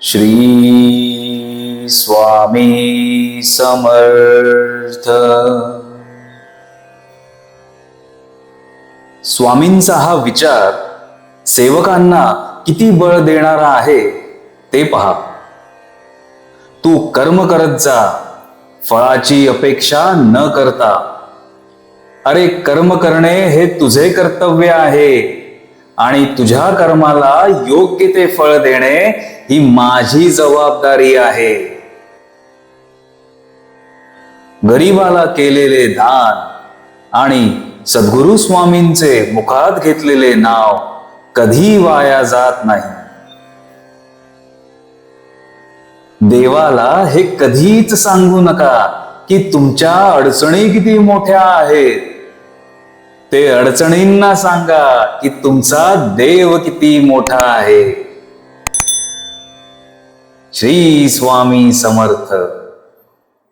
श्री स्वामी समर्थ. स्वामींचा हा विचार सेवकांना किती बळ देणारा आहे ते पहा. तू कर्म करत जा फळाची अपेक्षा न करता. अरे कर्म करणे हे तुझे कर्तव्य आहे. आणि तुझ्या कर्माला योग्य ते फळ देणे ही माझी जबाबदारी आहे. गरीबाला केलेले दान आणि सद्गुरु स्वामींचे मुखात घेतलेले नाव कधी वाया जात नाही. देवाला हे कधीच सांगू नका की तुमच्या अडचणी किती मोठ्या आहेत. ते अडचणींना सांगा की तुमचा देव किती मोठा आहे. श्री स्वामी समर्थ.